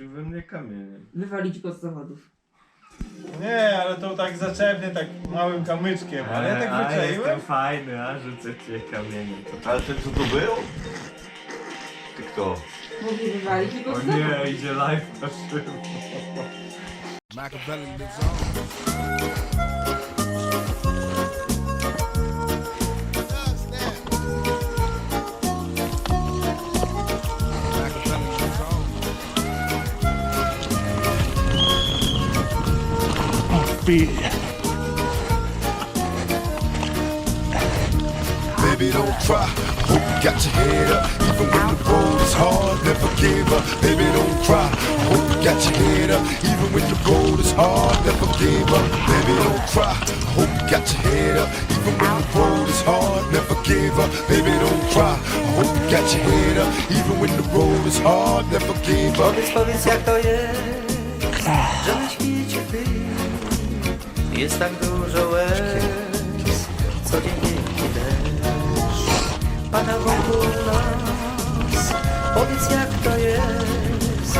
Rzucił we mnie kamieniem. Wywalić go z zawodów. Nie, ale to tak zaczepnie, tak małym kamyczkiem, ale ja tak a wyczaiłem. jestem fajny, a rzucę cię kamieniem. To... Ale ten co to był? Ty kto? Mówi wywalić go O z zawodów. nie, idzie live na szybko. Machiavelli lives on. Baby, don't try. Hope you got your head up. Even when the road is hard, never give up. Baby, don't cry. Hope you got your head up. Even when the road is hard, never give up. Baby, don't cry. Hope you got your head up. Even when the road is hard, never give up. Baby, don't cry. Hope you got your head up. Even when the road is hard, never give up. Powiedz, powiedz jak to jest, że na świecie ty jest tak dużo łez, codziennie deszcz pada wokół nas. Powiedz jak to jest,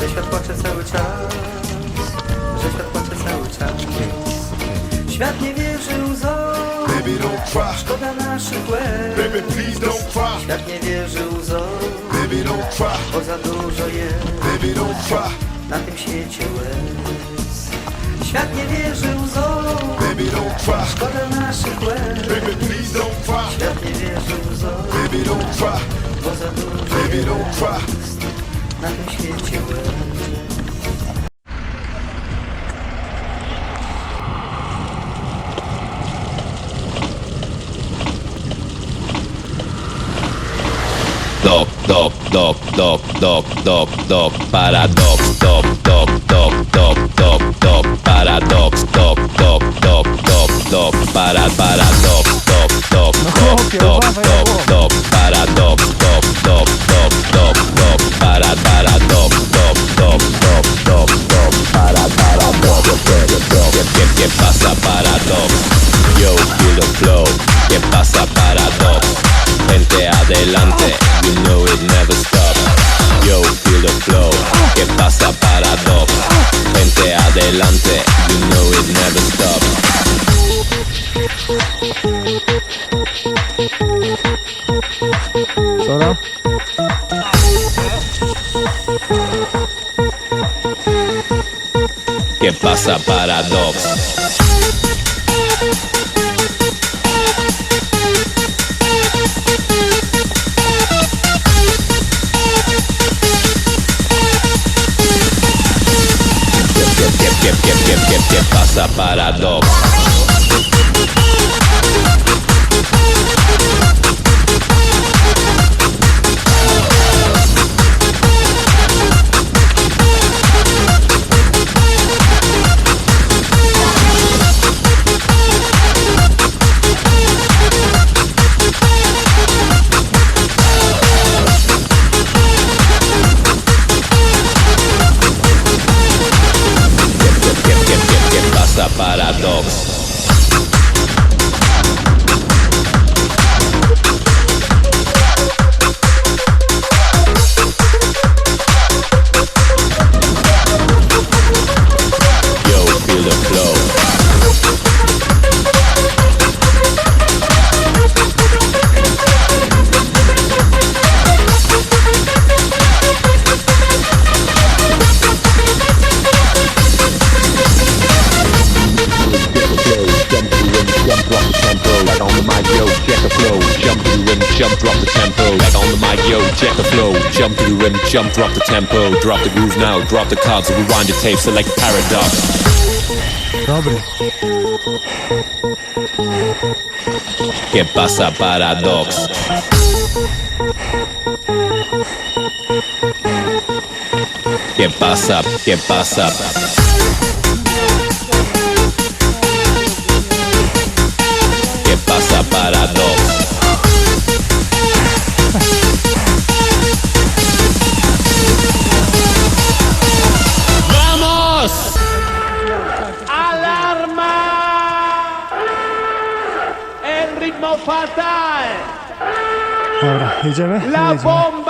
że świat płacze cały czas, że świat płacze cały czas. Świat nie wierzy łzom, Baby, don't cry. szkoda naszych łez. Baby, please don't cry. Świat nie wierzy łzom, Baby, don't cry. bo za dużo jest. Baby, don't cry. na tym świecie łez. Świat nie wierzy don't cry. Baby, please don't cry. Baby, don't cry. Baby, don't cry. Dop, dop, dop, dop, dop, dop, dop, para dop, dop, dop, dop, dop, dop, dop, para dop. top, para, para, top, top, top, top, top, top, top, para, top, top, top, top, top, top, para, para, top, top, top, top, top, top, para, para, top, top, ¿Qué, qué pasa para top? Yo, feel the flow, ¿qué pasa para top? Vente adelante, you know it never stop. Yo, feel the flow, ¿qué pasa para top? Vente adelante, you know it never stop. ¿Qué pasa, Paradox? ¿Qué, qué, qué, qué pasa, Paradox? Check the flow. Jump to the rim, jump, drop the tempo. Right on the mic, yo, check the flow. Jump to the rim, jump, drop the tempo. Drop the groove now, drop the cards, rewind the tape, select paradox. ¿Qué pasa paradox? ¿Qué pasa? ¿Qué pasa? aparato. ¡Vamos! ¡Alarma! ¡El ritmo fatal! Ahora, ella ve. ¡La bomba!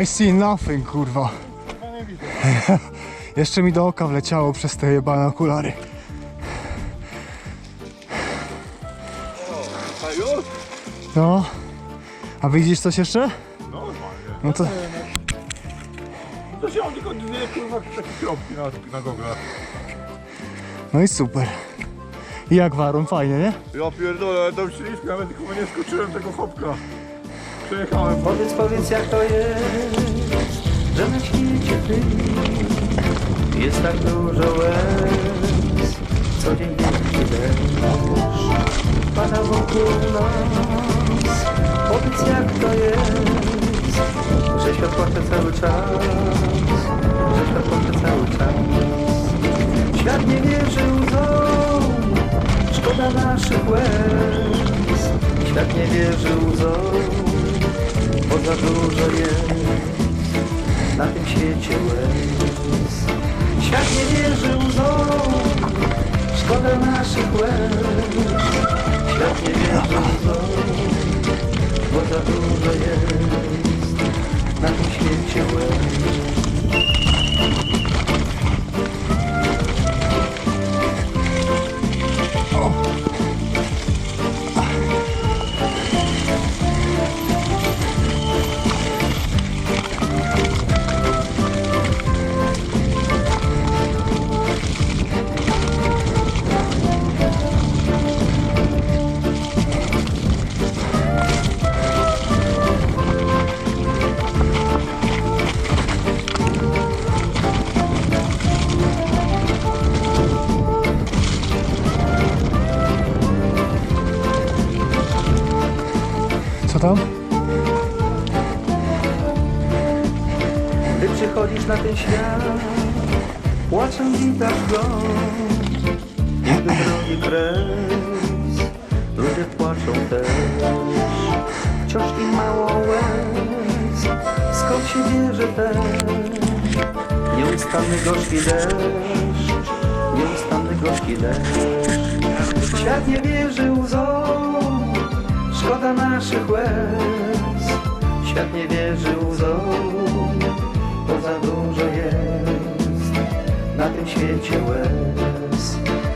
I see nothing, kurwa. Jeszcze mi do oka wleciało przez te jebane okulary. No. A widzisz coś jeszcze? Normalnie. No to... To się on tylko dwie kurwa takie kropki na, na goglach. No i super. I jak warun? Fajnie, nie? Ja pierdolę, tam śliwkę, nawet chyba nie skoczyłem tego hopka. Przejechałem. Powiedz, powiedz jak to jest, że na świecie ty jest tak dużo łez. Co dzień wielki deszcz pada wokół nas. Powiedz jak to jest, że świat płacze cały czas, że świat płacze cały czas. Świat nie wierzy łzom, szkoda naszych łez. Świat nie wierzy łzom, bo za dużo jest na tym świecie łez. Świat nie wierzy łzom, szkoda naszych łez. Świat nie wierzy łzom, bo za dużo jest na tym świecie łez. Przychodzisz na ten świat, płaczą witasz go. Niby drogi kres, ludzie płaczą też. Wciąż im mało łez, skąd się bierze ten nieustanny gorzki deszcz, nieustanny gorzki deszcz. Świat nie wierzy łzom, szkoda naszych łez. Świat nie wierzy łzom, bo za dużo jest na tym świecie łez.